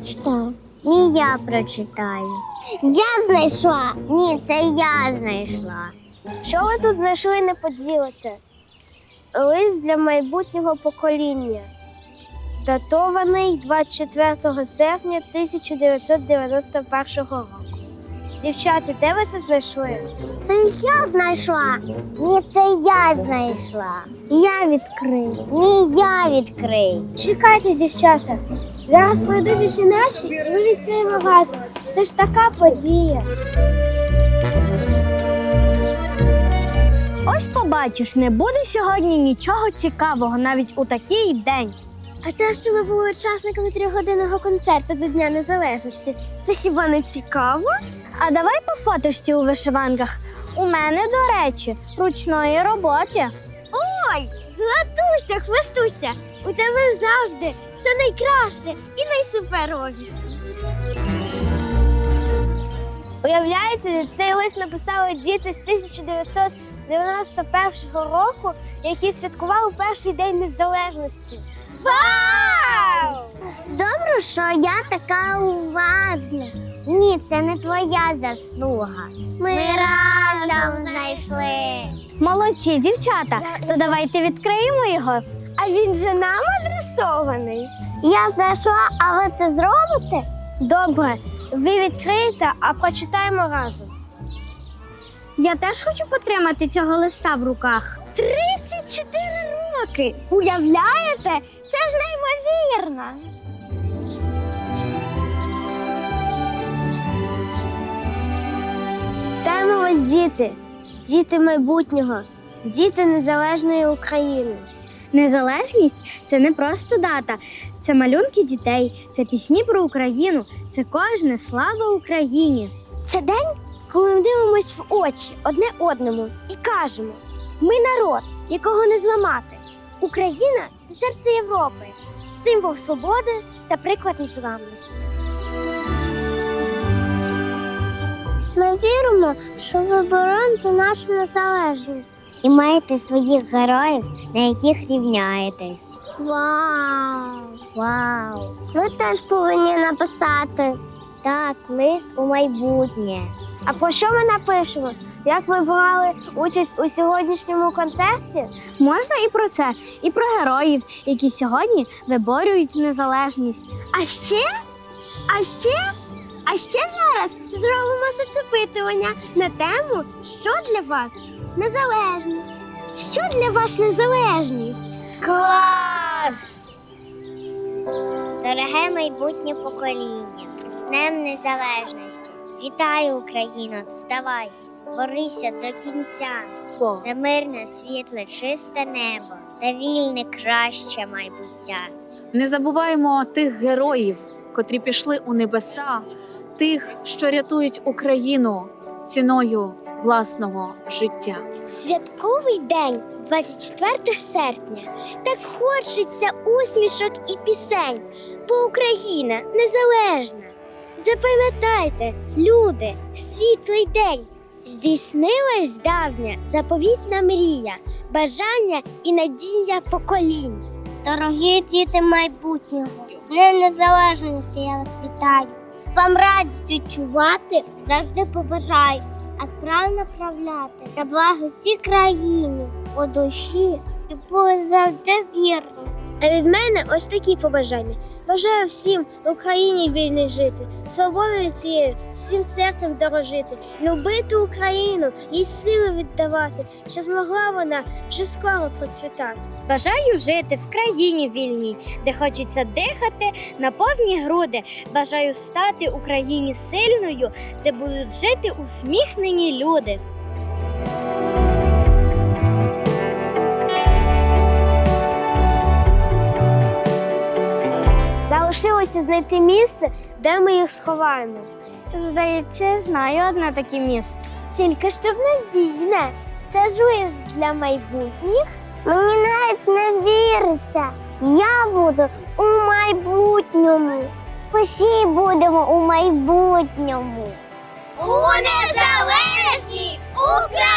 Я прочитаю. Ні, я прочитаю. Я знайшла. Ні, це я знайшла. Що ви тут знайшли не поділите? Лист для майбутнього покоління. Датований 24 серпня 1991 року. Дівчата, де ви це знайшли? Це я знайшла. Ні, це я знайшла. Я відкрию. Ні, я відкрию. Чекайте, дівчата. Зараз прийдуть усі наші, і ми відкриємо разом. Це ж така подія. Ось побачиш, не буде сьогодні нічого цікавого навіть у такий день. А те, що ви були учасниками трьохгодинного концерту до Дня Незалежності, це хіба не цікаво? А давай по фотошці у вишиванках. У мене, до речі, ручної роботи. Ой, Златуся, хвостуся, у тебе завжди все найкраще і найсуперовіше. Уявляєте, цей лист написали діти з 1991 року, які святкували перший день незалежності. Вау! Добре, що я така уважна. Ні, це не твоя заслуга. Ми разом знайшли. Молодці, дівчата, то давайте відкриємо його. А він же нам адресований. Я знайшла, а ви це зробите? Добре, ви відкриєте, а прочитаємо разом. Я теж хочу потримати цього листа в руках. 34 роки! Уявляєте? Це ж неймовірно. Вітаємо вас, діти, діти майбутнього, діти незалежної України. Незалежність це не просто дата, це малюнки дітей, це пісні про Україну, це кожне слава Україні. Це день, коли ми дивимось в очі одне одному і кажемо: ми народ, якого не зламати. Україна це серце Європи, символ свободи та приклад незламності. Ми віримо, що ви бороните нашу незалежність і маєте своїх героїв, на яких рівняєтесь. Вау! Вау! Ми теж повинні написати. Так, лист у майбутнє. А про що ми напишемо? Як ми брали участь у сьогоднішньому концерті? Можна і про це, і про героїв, які сьогодні виборюють незалежність. А ще? А ще? А ще зараз зробимо соцопитування на тему, що для вас незалежність. Що для вас незалежність? Клас! Дороге майбутнє покоління, з Днем Незалежності. Вітаю, Україно! Вставай! Борися до кінця за мирне, світле, чисте небо та вільне краще майбуття. Не забуваємо тих героїв, котрі пішли у небеса, тих, що рятують Україну ціною власного життя. Святковий день, 24 серпня. Так хочеться усмішок і пісень, бо Україна незалежна. Запам'ятайте, люди, світлий день. Здійснилась давня заповітна мрія, бажання і надія поколінь. Дорогі діти майбутнього, з Днем Незалежності я вас вітаю. Вам радість відчувати завжди побажаю, а справи направляти на благо всій країні, у душі, і були завжди вірні А від мене ось такі побажання. Бажаю всім Україні вільно жити, свободою цією, всім серцем дорожити, любити Україну, їй сили віддавати, що змогла вона вже скоро процвітати. Бажаю жити в країні вільній, де хочеться дихати на повні груди. Бажаю стати Україні сильною, де будуть жити усміхнені люди. Залишилося знайти місце, де ми їх сховаємо. Здається, знаю одне таке місце. Тільки щоб надійне. Це ж лист для майбутніх. Мені навіть не віриться. Я буду у майбутньому. Усі будемо у майбутньому. У незалежній Україні!